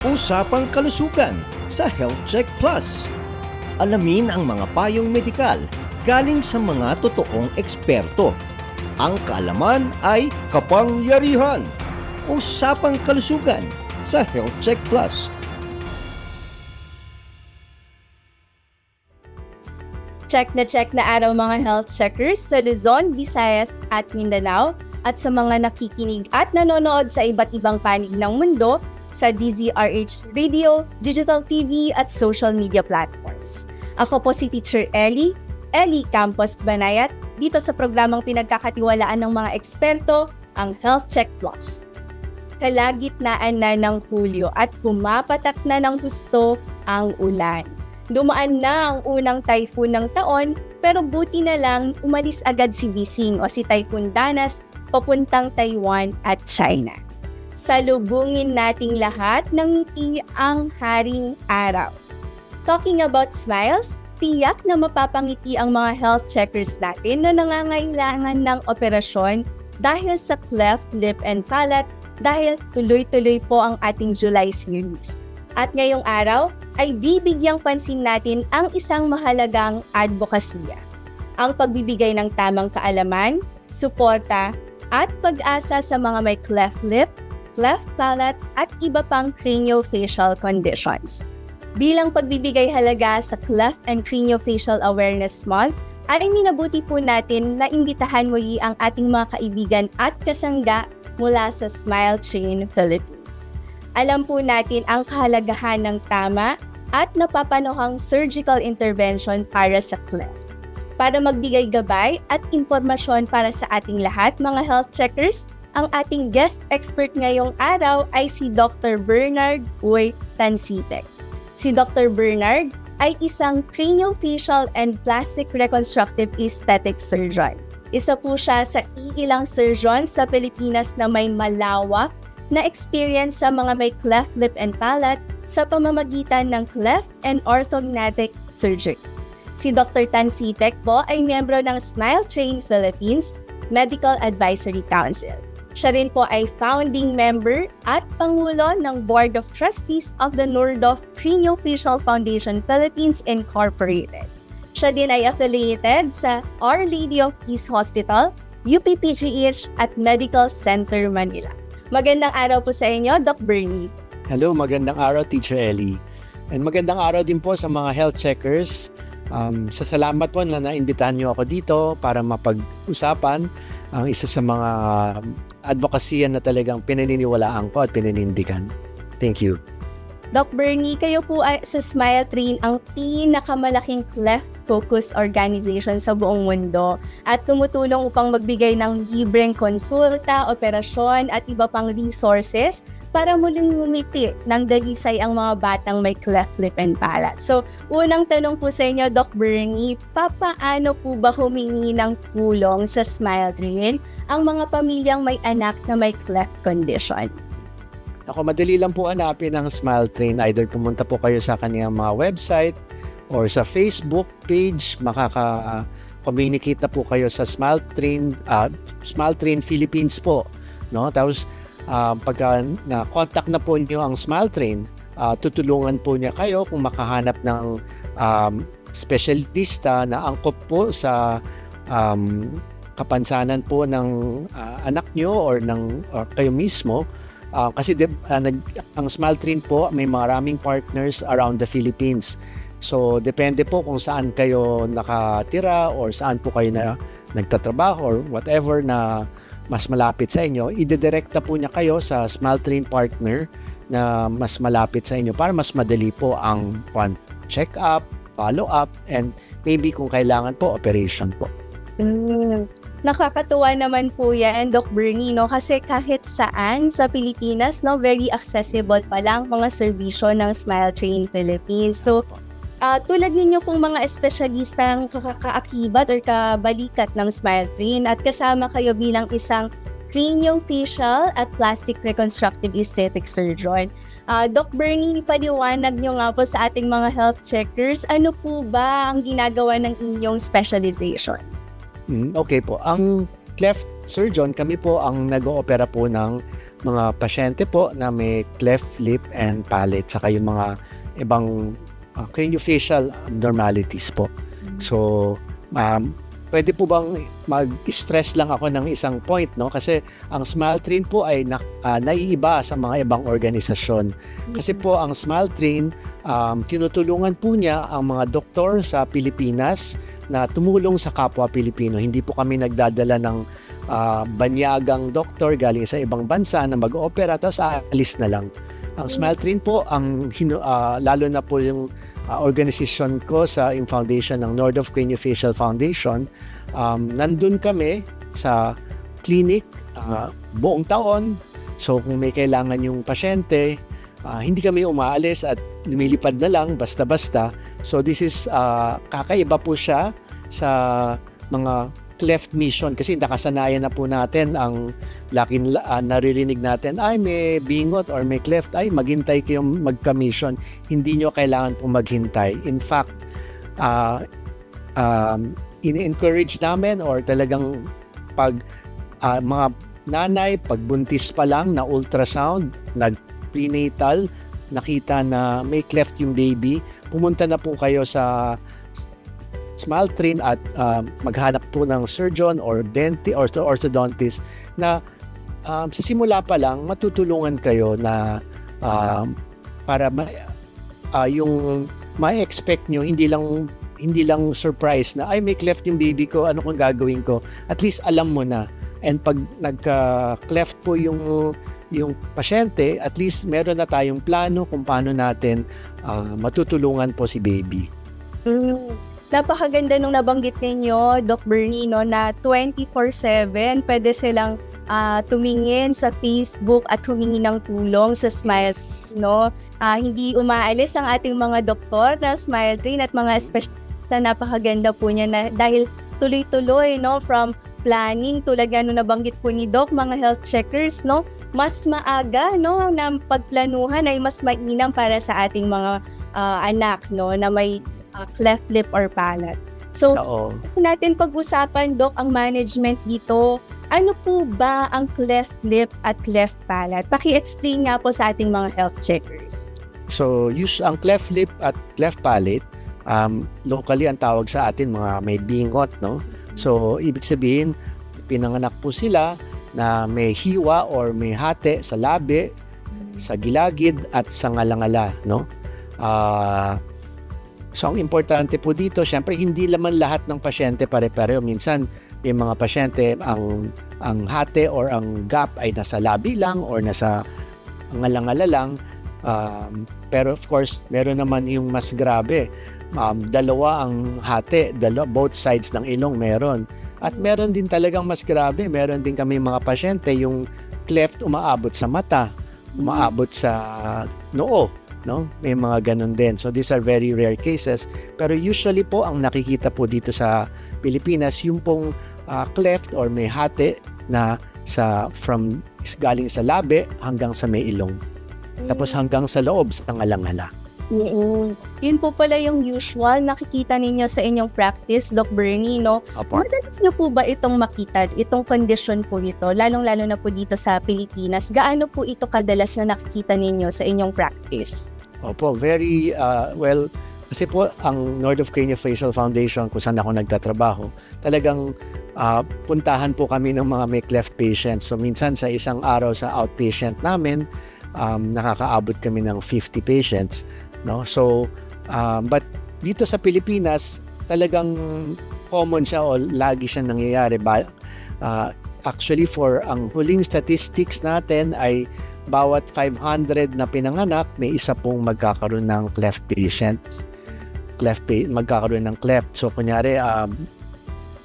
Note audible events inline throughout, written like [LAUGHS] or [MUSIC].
Usapang kalusugan sa Health Check Plus. Alamin ang mga payong medikal galing sa mga totoong eksperto. Ang kaalaman ay kapangyarihan. Usapang kalusugan sa Health Check Plus. Check na check na araw mga health checkers sa Luzon, Visayas at Mindanao at sa mga nakikinig at nanonood sa iba't ibang panig ng mundo sa DZRH Radio, Digital TV at social media platforms. Ako po si Teacher Ellie, Ellie Campos Banayat, dito sa programang pinagkakatiwalaan ng mga eksperto, ang Health Check Plus. Kalagitnaan na ng Hulyo at pumapatak na ng husto ang ulan. Dumaan na ang unang typhoon ng taon pero buti na lang umalis agad si Bising o si Typhoon Danas papuntang Taiwan at China. Salubungin nating lahat ng ngiti ang haring araw. Talking about smiles, tiyak na mapapangiti ang mga health checkers natin na nangangailangan ng operasyon dahil sa cleft lip and palate dahil tuloy-tuloy po ang ating July series. At ngayong araw ay bibigyang pansin natin ang isang mahalagang advokasya. Ang pagbibigay ng tamang kaalaman, suporta, at pag-asa sa mga may cleft lip, cleft palate at iba pang craniofacial conditions. Bilang pagbibigay halaga sa Cleft and Craniofacial Awareness Month, ay minabuti po natin na imbitahan muli ang ating mga kaibigan at kasangga mula sa Smile Train Philippines. Alam po natin ang kahalagahan ng tama at napapanuhang surgical intervention para sa cleft. Para magbigay gabay at impormasyon para sa ating lahat mga health checkers, ang ating guest expert ngayong araw ay si Dr. Bernard Uy Tansipek. Si Dr. Bernard ay isang craniofacial and plastic reconstructive aesthetic surgeon. Isa po siya sa iilang surgeon sa Pilipinas na may malawak na experience sa mga may cleft lip and palate sa pamamagitan ng cleft and orthodontic surgery. Si Dr. Tan Sipek po ay miyembro ng Smile Train Philippines Medical Advisory Council. Siya rin po ay founding member at pangulo ng Board of Trustees of the Nordhoff Craniofacial Foundation Philippines Incorporated. Siya din ay affiliated sa Our Lady of Peace Hospital, UPPGH at Medical Center Manila. Magandang araw po sa inyo, Doc Bernie. Hello, magandang araw Teacher Ellie. And magandang araw din po sa mga health checkers. Um, sa salamat po na naimbitahan niyo ako dito para mapag-usapan ang isa sa mga advocacy na talagang pinaniniwalaan ko at pinanindigan. Thank you. Doc Bernie, kayo po ay sa Smile Train ang pinakamalaking cleft focus organization sa buong mundo at tumutulong upang magbigay ng libreng konsulta, operasyon at iba pang resources para muling ngumiti ng dalisay ang mga batang may cleft lip and palate. So, unang tanong po sa inyo, Doc Bernie, papaano po ba humingi ng tulong sa Smile Train ang mga pamilyang may anak na may cleft condition? Ako, madali lang po hanapin ang Smile Train. Either pumunta po kayo sa kanyang mga website or sa Facebook page. Makaka-communicate na po kayo sa Smile Train, uh, Smile Train Philippines po. No? Tapos, uh, pagka na-contact na po niyo ang Smile Train, uh, tutulungan po niya kayo kung makahanap ng um, specialista na angkop po sa um, kapansanan po ng uh, anak nyo or ng or kayo mismo Uh, kasi de, uh, nag, ang Smile Train po may maraming partners around the Philippines. So depende po kung saan kayo nakatira or saan po kayo na nagtatrabaho or whatever na mas malapit sa inyo, idedirekta po niya kayo sa Smile Train partner na mas malapit sa inyo para mas madali po ang check-up, follow-up, and maybe kung kailangan po, operation po. Mm. Nakakatuwa naman po yan, Doc Bernie, no? Kasi kahit saan sa Pilipinas, no, very accessible pa lang mga serbisyo ng Smile Train Philippines. So, uh, tulad ninyo pong mga espesyalistang kakaakibat or kabalikat ng Smile Train at kasama kayo bilang isang craniofacial at plastic reconstructive aesthetic surgeon. Uh, Doc Bernie, paliwanag nyo nga po sa ating mga health checkers, ano po ba ang ginagawa ng inyong specialization? Mm, okay po. Ang cleft surgeon, kami po ang nag-oopera po ng mga pasyente po na may cleft lip and palate saka yung mga ibang uh, craniofacial abnormalities po. So, um, pwede po bang mag-stress lang ako ng isang point, no? Kasi ang Smile Train po ay na, ah, naiiba sa mga ibang organisasyon. Kasi po ang Smile Train, um, tinutulungan po niya ang mga doktor sa Pilipinas na tumulong sa kapwa Pilipino. Hindi po kami nagdadala ng ah, banyagang doktor galing sa ibang bansa na mag-opera tapos aalis na lang. Ang Smile Train po, ang ah, lalo na po yung uh, organisasyon ko sa yung foundation ng Nord of Craniofacial Foundation, um, nandun kami sa clinic uh, buong taon. So kung may kailangan yung pasyente, uh, hindi kami umaalis at lumilipad na lang basta-basta. So this is uh, kakaiba po siya sa mga cleft mission. Kasi nakasanayan na po natin ang laking uh, naririnig natin. Ay may bingot or may cleft. Ay maghintay kayong magka-mission. Hindi nyo kailangan po maghintay. In fact uh, um, ini-encourage namin or talagang pag uh, mga nanay pagbuntis pa lang na ultrasound nag prenatal nakita na may cleft yung baby pumunta na po kayo sa smile train at uh, maghanap po ng surgeon or dentist or orthodontist na um, sa simula pa lang matutulungan kayo na um, para ma, uh, yung ma-expect nyo hindi lang hindi lang surprise na ay may cleft yung baby ko ano kung gagawin ko? At least alam mo na. And pag nagka cleft po yung yung pasyente at least meron na tayong plano kung paano natin uh, matutulungan po si baby. Mm. Napakaganda nung nabanggit ninyo, Doc Bernie, no, na 24-7 pwede silang ah, tumingin sa Facebook at humingi ng tulong sa Smile no? Ah, hindi umaalis ang ating mga doktor na Smile Train at mga specialista. Napakaganda po niya na dahil tuloy-tuloy no from planning tulad nga nabanggit po ni Doc mga health checkers no mas maaga no ang pagplanuhan ay mas mainam para sa ating mga ah, anak no na may ah, cleft lip or palate. So, oo natin pag-usapan, Doc, ang management dito. Ano po ba ang cleft lip at cleft palate? Paki-explain nga po sa ating mga health checkers. So, use ang cleft lip at cleft palate, um, locally ang tawag sa atin mga may bingot, no? So, ibig sabihin, pinanganak po sila na may hiwa or may hate sa labi, sa gilagid at sa ngalangala, no? Ah, so, ang importante po dito, syempre hindi naman lahat ng pasyente pare-pareho. Minsan, may mga pasyente ang ang hate or ang gap ay nasa labi lang or nasa ngalangala lang. Um, pero of course, meron naman yung mas grabe. Um, dalawa ang hati, dalawa, both sides ng ilong meron. At meron din talagang mas grabe. Meron din kami mga pasyente yung cleft umaabot sa mata, umaabot sa noo. No? May mga ganun din. So these are very rare cases. Pero usually po ang nakikita po dito sa Pilipinas yung pong ah, cleft or may hati na sa from galing sa labi hanggang sa may ilong. Tapos hanggang sa loob sa ngalangala. Mm. Yun po pala yung usual nakikita ninyo sa inyong practice, Doc Bernie, no? Opo. Madalas nyo po ba itong makita, itong condition po ito, lalong-lalo na po dito sa Pilipinas? Gaano po ito kadalas na nakikita ninyo sa inyong practice? Opo, very uh, well kasi po ang Nord of Craniofacial Foundation kung saan ako nagtatrabaho, talagang uh, puntahan po kami ng mga may cleft patients. So minsan sa isang araw sa outpatient namin, um, nakakaabot kami ng 50 patients, no? So um, but dito sa Pilipinas, talagang common siya o lagi siya nangyayari. Ba, uh, actually for ang huling statistics natin ay bawat 500 na pinanganak, may isa pong magkakaroon ng cleft patient. Cleft magkakaroon ng cleft. So kunyari um,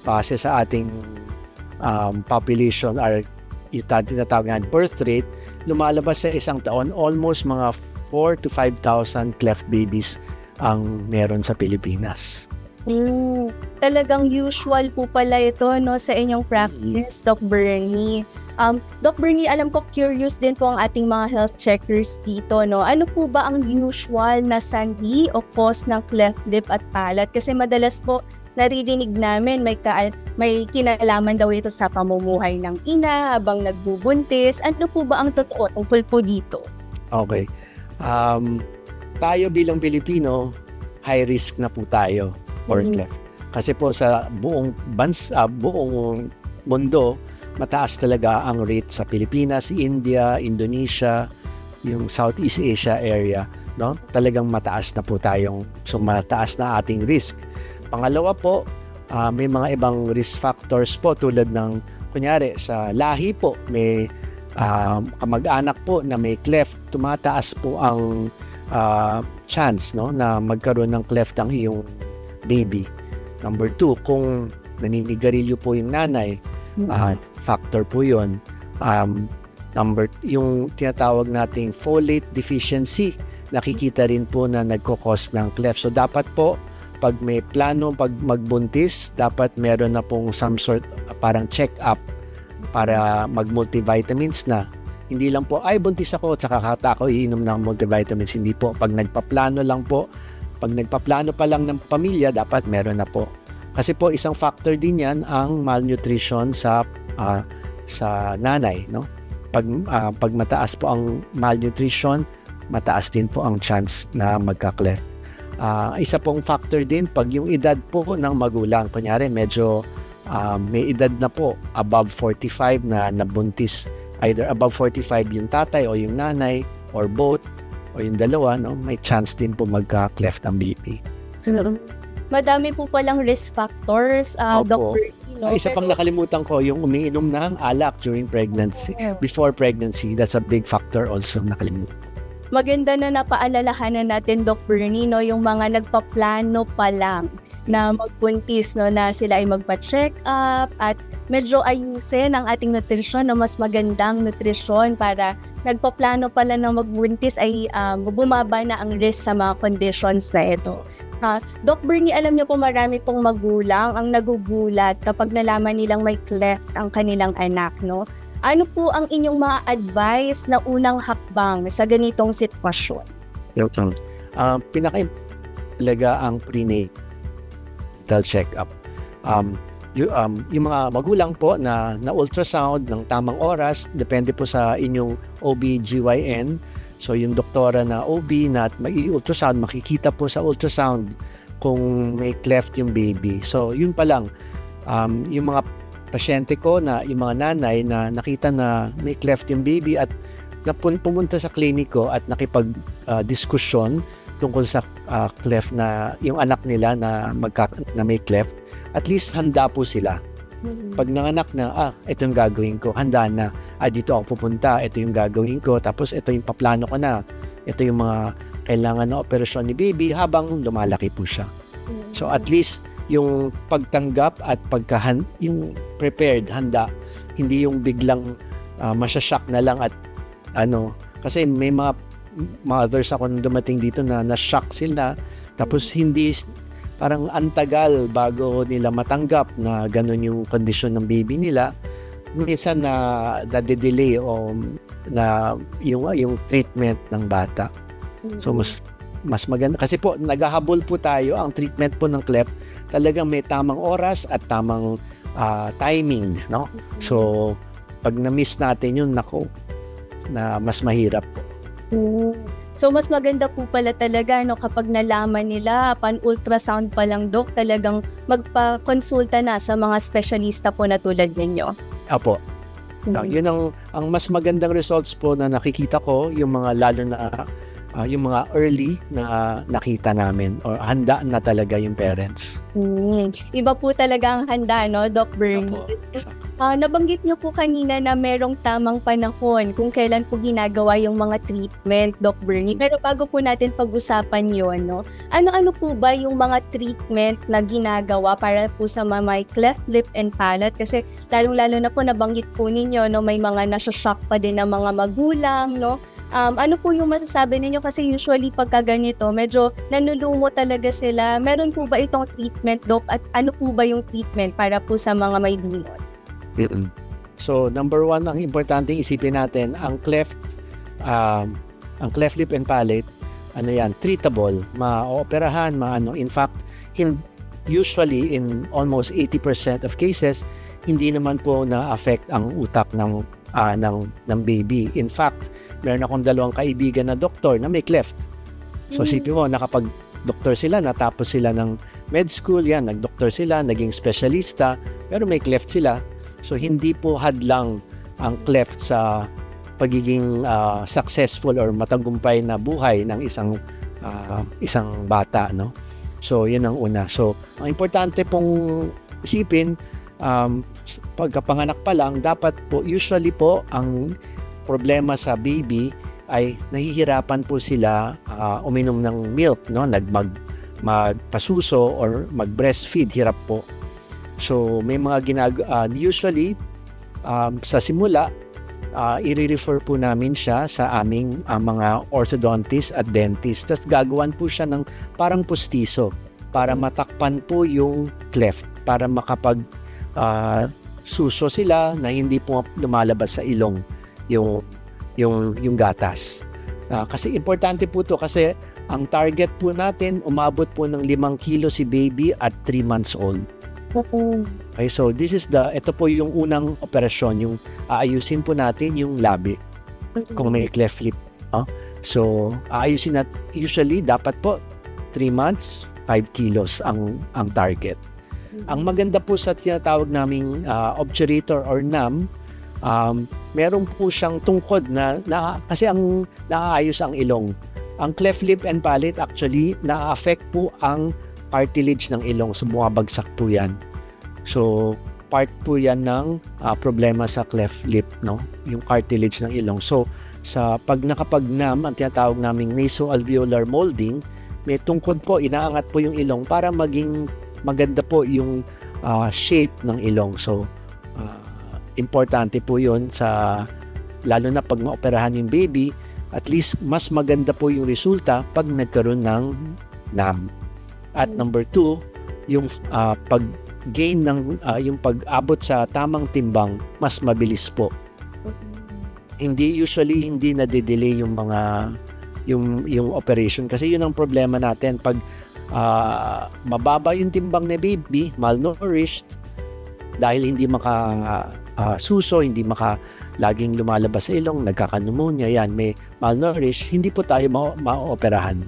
base sa ating um, population or tinatawag birth rate, lumalabas sa isang taon almost mga 4 to 5,000 cleft babies ang meron sa Pilipinas. Mm, talagang usual po pala ito no sa inyong practice, Doc Bernie. Um, Doc Bernie, alam ko curious din po ang ating mga health checkers dito, no? Ano po ba ang usual na sanhi o cause ng cleft lip at palate? Kasi madalas po naririnig namin may, ka, may kinalaman daw ito sa pamumuhay ng ina habang nagbubuntis. Ano po ba ang totoo tungkol po dito? Okay. Um, tayo bilang Pilipino, high risk na po tayo for Mhm. cleft. Kasi po sa buong bansa, buong mundo, mataas talaga ang rate sa Pilipinas, India, Indonesia, yung Southeast Asia area, no? Talagang mataas na po tayong so mataas na ating risk. Pangalawa po, ah, may mga ibang risk factors po tulad ng kunyari sa lahi po may ah, kamag-anak po na may cleft, tumataas po ang ah, chance no na magkaroon ng cleft ang iyong baby. Number two, kung naninigarilyo po yung nanay, ah, factor po yun. Um, number, yung tinatawag nating folate deficiency, nakikita rin po na nagkakos ng cleft. So dapat po, pag may plano pag magbuntis, dapat meron na pong some sort ah, parang check-up para mag-multivitamins na. Hindi lang po, ay buntis ako, tsaka kata ako iinom ng multivitamins. Hindi po, pag nagpaplano lang po, pag nagpaplano pa lang ng pamilya, dapat meron na po. Kasi po isang factor din yan ang malnutrition sa ah, sa nanay, no? Pag ah, pag mataas po ang malnutrition, mataas din po ang chance na magka-cleft. Ah, isa pong factor din pag yung edad po ng magulang, kunyari medyo ah, may edad na po above 45 na nabuntis, either above 45 yung tatay o yung nanay or both o yung dalawa, no? May chance din po magka-cleft ang baby. Madami po palang risk factors, uh, Opo. Dr. No? Ay, isa pang nakalimutan ko, yung umiinom ng alak during pregnancy. Before pregnancy, that's a big factor also nakalimutan. Maganda na napaalalahanan natin, Doc Bernino, yung mga nagpaplano pa lang na magbuntis, no, na sila ay magpa-check up at medyo ayusin ang ating nutrisyon na mas magandang nutrisyon para nagpaplano pala na magbuntis ay um, bumaba na ang risk sa mga conditions na ito. Ah, Doc Bernie, alam niyo po marami pong magulang ang nagugulat kapag nalaman nilang may cleft ang kanilang anak, no? Ano po ang inyong mga advice na unang hakbang sa ganitong sitwasyon? Yung uh, pinaka talaga ang prenatal check-up. Um, yung, um, yung mga magulang po na na ultrasound ng tamang oras, depende po sa inyong OB-GYN. So yung doktora na OB na mag-ultrasound, makikita po sa ultrasound kung may cleft yung baby. So yun pa lang, um, yung mga pasyente ko na yung mga nanay na nakita na may cleft yung baby at napun pumunta sa kliniko at nakipag uh, diskusyon tungkol sa uh, cleft na yung anak nila na magka, na may cleft at least handa po sila. Pag nanganak na ah ito yung gagawin ko handa na. Ah dito ako pupunta ito yung gagawin ko tapos ito yung paplano ko na. Ito yung mga kailangan na operasyon ni baby habang lumalaki po siya. So at least yung pagtanggap at pagkahan yung prepared handa. Hindi yung biglang uh, masyashock na lang at ano. Kasi may mga mothers ako nung dumating dito na na-shock sila. Tapos hindi parang antagal bago nila matanggap na ganun yung kondisyon ng baby nila. Minsan na nade-delay o na yung yung treatment ng bata. So mas mas maganda. Kasi po naghahabol po tayo ang treatment po ng cleft talagang may tamang oras at tamang ah, timing no so pag na-miss natin yun nako na mas mahirap po Mm. So mas maganda po pala talaga no kapag nalaman nila pan ultrasound pa lang doc talagang magpa-konsulta na sa mga specialista po na tulad ninyo. Apo, No, yun ang ang mas magandang results po na nakikita ko yung mga lalo na ah, yung mga early na nakita namin or handa na talaga yung parents. Mm. Iba po talaga ang handa no Doc Bernie. Ah, nabanggit niyo po kanina na merong tamang panahon kung kailan po ginagawa yung mga treatment, Doc Bernie. Pero bago po natin pag-usapan yon, no, ano-ano po ba yung mga treatment na ginagawa para po sa mga may cleft lip and palate? Kasi lalong-lalo na po nabanggit po ninyo, no, may mga nasashock pa din ng mga magulang, no? Um, ano po yung masasabi ninyo? Kasi usually pagka ganito, medyo nanulungo talaga sila. Meron po ba itong treatment, Doc? At ano po ba yung treatment para po sa mga may bunot? So, number one, ang importante isipin natin, ang cleft, um, ang cleft lip and palate, ano yan, treatable, ma-operahan, maano. In fact, hin- usually in almost 80% of cases, hindi naman po na-affect ang utak ng ah, ng ng baby. In fact, meron akong dalawang kaibigan na doktor na may cleft. So Mm. sipin mo, nakapag doktor sila, natapos sila ng med school, yan, nag-doktor sila, naging specialista, pero may cleft sila. So hindi po hadlang ang cleft sa pagiging ah, successful or matagumpay na buhay ng isang ah, isang bata, no? So, yun ang una. So, ang importante pong isipin, um, pagkapanganak pa lang, dapat po, usually po, ang problema sa baby ay nahihirapan po sila ah, uminom ng milk, no? Nagmag magpasuso or mag-breastfeed, hirap po. So, may mga ginag ah, usually um, sa simula, ah, i-refer po namin siya sa aming ah, mga orthodontist at dentist. Tapos gagawan po siya ng parang pustiso para matakpan po yung cleft para makapag ah, suso sila na hindi po lumalabas sa ilong yung yung yung gatas. Ah, kasi importante po to kasi ang target po natin umabot po ng 5 kilo si baby at 3 months old. Okay, so this is the ito po yung unang operasyon yung aayusin po natin yung labi kung may cleft lip. ah. So, aayusin nat usually dapat po 3 months, 5 kilos ang ang target. Ang maganda po sa tinatawag naming ah, obturator or NAM, um, meron po siyang tungkod na, na kasi ang naaayos ang ilong. Ang cleft lip and palate actually na-affect po ang cartilage ng ilong. So bumabagsak po yan. So part po yan ng ah, problema sa cleft lip, no? Yung cartilage ng ilong. So sa pag nakapag-NAM, ang tinatawag naming nasoalveolar molding, may tungkod po, inaangat po yung ilong para maging maganda po yung ah, shape ng ilong. So, ah, importante po yun sa, lalo na pag maoperahan yung baby, at least mas maganda po yung resulta pag nagkaroon ng NAM. At number two, yung ah, pag-gain ng, ah, yung pag-abot sa tamang timbang, mas mabilis po hindi usually hindi na-delay yung mga yung yung operation kasi yun ang problema natin pag ah, mababa yung timbang ni baby malnourished dahil hindi maka ah, suso hindi maka laging lumalabas sa ilong nagkaka-pneumonia yan may malnourished hindi po tayo ma- maoperahan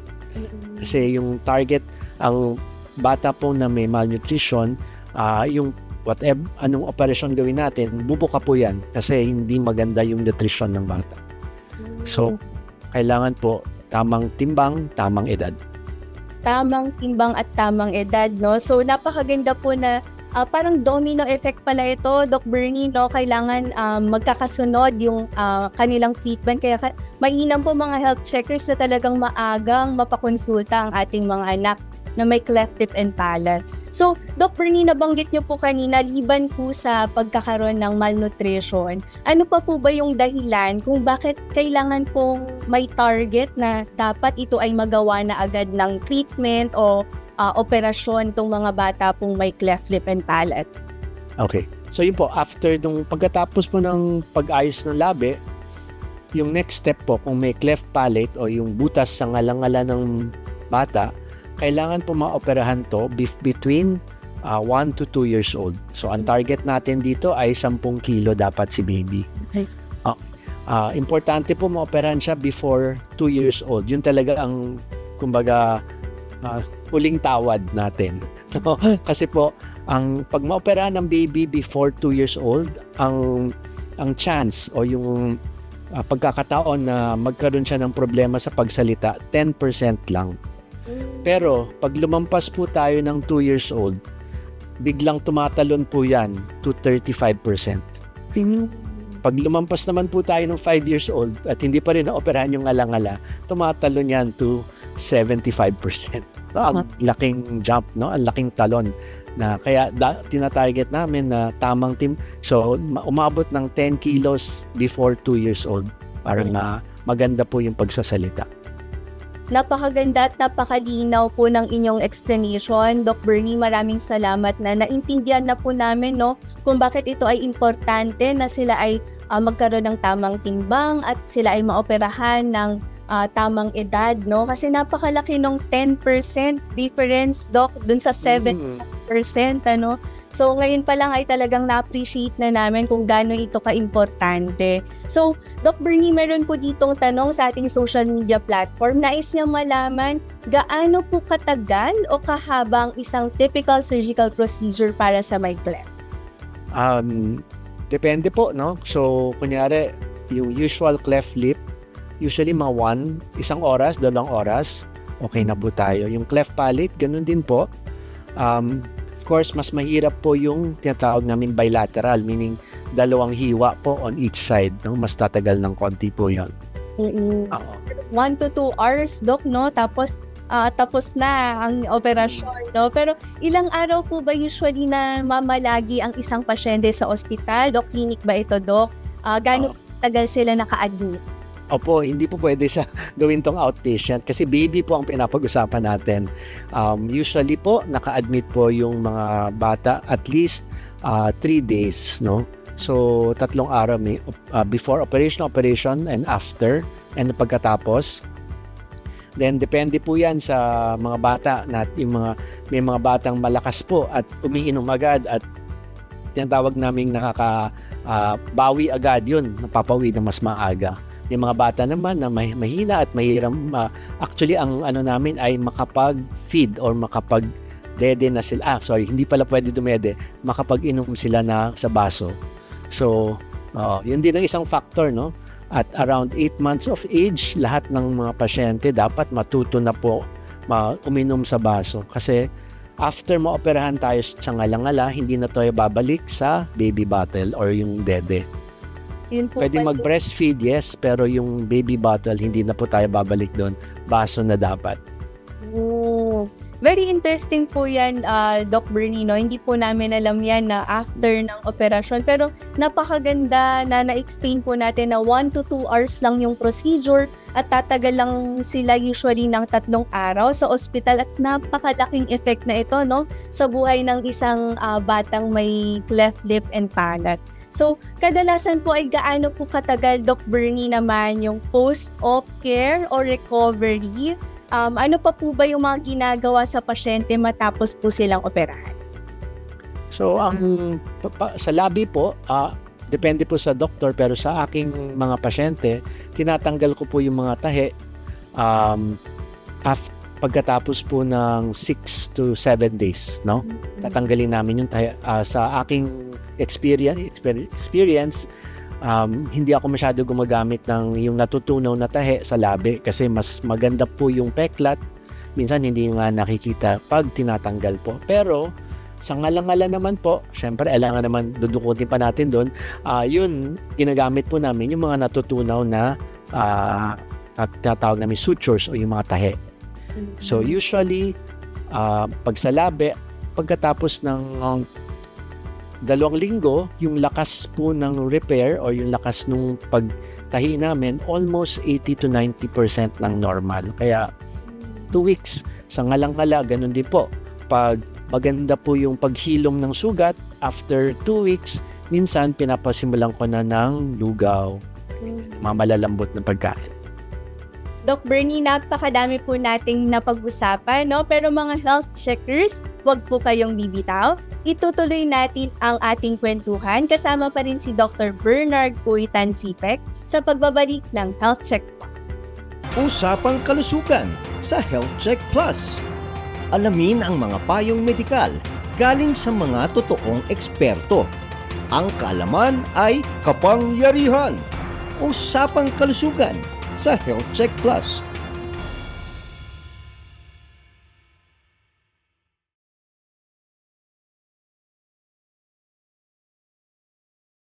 kasi yung target ang bata po na may malnutrition ah, yung whatever anong operasyon gawin natin bubuka po yan kasi hindi maganda yung nutrition ng bata. So, kailangan po tamang timbang, tamang edad. Tamang timbang at tamang edad, no? So, napakaganda po na ah, parang domino effect pala ito, Doc Bernie, no? Kailangan ah, magkakasunod yung ah, kanilang treatment. Kaya ka- mainam po mga health checkers na talagang maagang mapakonsulta ang ating mga anak na may cleft lip and palate. So, Doc Bernie, nabanggit niyo po kanina, liban po sa pagkakaroon ng malnutrition, ano pa po ba yung dahilan kung bakit kailangan pong may target na dapat ito ay magawa na agad ng treatment o ah, operasyon tong mga bata pong may cleft lip and palate? Okay. So yun po, after nung pagkatapos po ng pag-ayos ng labi, yung next step po, kung may cleft palate o yung butas sa ngalangala ng bata, kailangan po maoperahan to between 1 to 2 years old. So ang target natin dito ay 10 kilo dapat si baby. Okay. Okay. Ah, importante po maoperahan siya before 2 years old. Yun talaga ang kumbaga ah, huling tawad natin. [LAUGHS] Kasi po ang pag maoperahan ng baby before 2 years old, ang ang chance o yung ah, pagkakataon na magkaroon siya ng problema sa pagsalita, 10% lang. Pero pag lumampas po tayo ng 2 years old, biglang tumatalon po yan to 35%. Pag lumampas naman po tayo ng 5 years old at hindi pa rin naoperahan yung alangala, tumatalon yan to 75%. [LAUGHS] No, ang laking jump, no? Ang laking talon na kaya da, tinatarget namin na tamang team. So, ma- umabot ng 10 kilos before 2 years old para na maganda po yung pagsasalita. Napakaganda at napakalinaw po ng inyong explanation. Doc Bernie, maraming salamat na naintindihan na po namin no, kung bakit ito ay importante na sila ay ah, magkaroon ng tamang timbang at sila ay maoperahan ng ah, tamang edad, no? Kasi napakalaki ng 10% difference, Doc, dun sa 7% Mm. ano. So ngayon pa lang ay talagang na-appreciate na namin kung gaano ito ka-importante. So, Doc Bernie, meron po ditong tanong sa ating social media platform. Nais niya malaman gaano po katagal o kahabang isang typical surgical procedure para sa may cleft? Um, depende po, no? So, kunyari, yung usual cleft lip, usually mga one, isang oras, dalawang oras, okay na po tayo. Yung cleft palate, ganun din po. Um, course, mas mahirap po yung tinatawag namin bilateral, meaning dalawang hiwa po on each side. No? Mas tatagal ng konti po yun. Oo. 1 to 2 hours, Doc, no? Tapos, ah, tapos na ang operasyon, no? Pero ilang araw po ba usually na mamalagi ang isang pasyente sa ospital o clinic ba ito, Doc? Ah, gaano tagal sila naka-admit? Opo, hindi po pwede sa [LAUGHS] gawin tong outpatient kasi baby po ang pinapag-usapan natin. Um, usually po, naka-admit po yung mga bata at least 3 days, no? So, tatlong araw may uh, before operation, operation, and after, and pagkatapos. Then, depende po yan sa mga bata na yung mga, may mga batang malakas po at umiinom agad at tinatawag naming nakaka ah, bawi agad yun, napapawi na mas maaga. Yung mga bata naman na may, mahina at mahiram, ah, actually ang ano namin ay makapag-feed or makapag dede na sila. Ah, sorry, hindi pala pwede dumede. Makapag-inom sila na sa baso. So, oo, yun din ang isang factor, no? At around 8 months of age, lahat ng mga pasyente dapat matuto na po ma uminom sa baso. Kasi after maoperahan tayo sa ngalangala, hindi na tayo babalik sa baby bottle or yung dede. Yun po Pwede mag-breastfeed, yes, pero yung baby bottle, hindi na po tayo babalik doon. Baso na dapat. Oh, very interesting po yan, ah, Doc Bernino. Hindi po namin alam yan na after ng operasyon. Pero napakaganda na na-explain po natin na 1 to 2 hours lang yung procedure at tatagal lang sila usually ng tatlong araw sa ospital at napakalaking effect na ito no sa buhay ng isang ah, batang may cleft lip and palate. So, kadalasan po ay gaano po katagal, Doc Bernie, naman yung post-op care or recovery Um, ano pa po ba yung mga ginagawa sa pasyente matapos po silang operahan? So, ang sa labi po, ah, depende po sa doktor, pero sa aking mga pasyente, tinatanggal ko po yung mga tahe um, af- pagkatapos po ng 6 to 7 days, no? tatanggalin namin yung tahi. Ah, sa aking experience, exper- experience um, hindi ako masyado gumagamit ng yung natutunaw na tahi sa labi kasi mas maganda po yung peklat. Minsan hindi nga nakikita pag tinatanggal po. Pero sa ngalangala naman po, syempre kailangan naman dudukutin pa natin doon. Ah, yun, ginagamit po namin yung mga natutunaw na ah, tat- tinatawag namin sutures o yung mga tahe. So usually ah, pag sa labi, pagkatapos ng um, dalawang linggo, yung lakas po ng repair or yung lakas nung pagtahi namin, almost 80 to 90% ng normal. Kaya 2 weeks sa ngalang-ngala, ganun din po. Pag maganda po yung paghilom ng sugat, after 2 weeks, minsan pinapasimulan ko na ng lugaw, mga malalambot na pagkain. Doc Bernie, napakadami po nating napag-usapan, no? Pero mga health checkers, huwag po kayong bibitaw. Itutuloy natin ang ating kwentuhan kasama pa rin si Dr. Bernard Puitan Sipek sa pagbabalik ng Health Check Plus. Usapang kalusugan sa Health Check Plus. Alamin ang mga payong medikal galing sa mga totoong eksperto. Ang kaalaman ay kapangyarihan. Usapang kalusugan sa Health Check Plus.